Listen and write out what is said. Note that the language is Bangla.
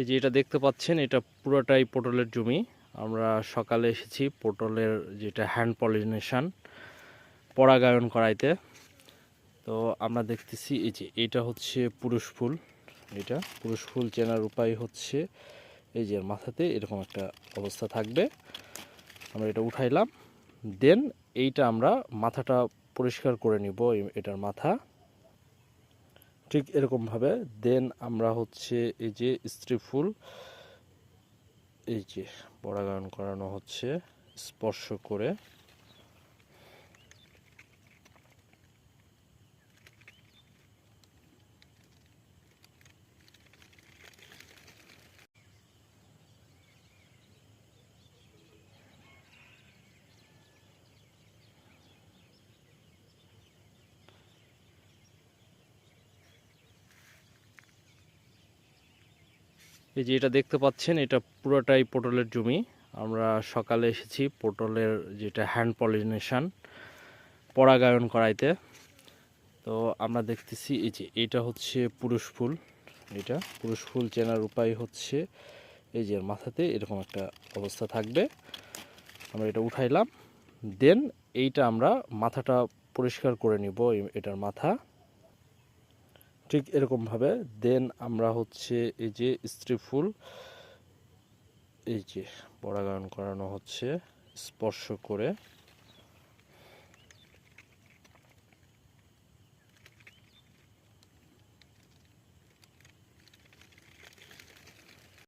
এই যে এটা দেখতে পাচ্ছেন, এটা পুরোটাই পটলের জমি। আমরা সকালে এসেছি পটলের যেটা হ্যান্ড পলিনেশন পরাগায়ন করাইতে। তো আমরা দেখতেছি এই যে এটা হচ্ছে পুরুষ ফুল, এটা পুরুষ ফুল চেনার উপায় হচ্ছে এই যে মাথাতে এরকম একটা অবস্থা থাকবে। আমরা এটা উঠাইলাম, দেন এইটা আমরা মাথাটা পরিষ্কার করে নিব এটার মাথা। ঠিক এরকমভাবে। দেন আমরা হচ্ছে এই যে স্ত্রী ফুল, এই যে পরাগায়ন করানো হচ্ছে, স্পর্শ করে এই যে এটা দেখতে পাচ্ছেন, এটা পুরোটাই পটলের জমি। আমরা সকালে এসেছি পটলের যেটা হ্যান্ড পলিনেশন পরাগায়ন করাইতে। তো আমরা দেখতেছি এই যে এটা হচ্ছে পুরুষ ফুল, এটা পুরুষ ফুল চেনার উপায় হচ্ছে এই যে মাথাতে এরকম একটা অবস্থা থাকবে। আমরা এটা উঠাইলাম, দেন এইটা আমরা মাথাটা পরিষ্কার করে নিব এটার মাথা। ঠিক এরকমভাবে। দেন আমরা হচ্ছে এই যে স্ত্রী ফুল, এই যে পরাগায়ন করানো হচ্ছে, স্পর্শ করে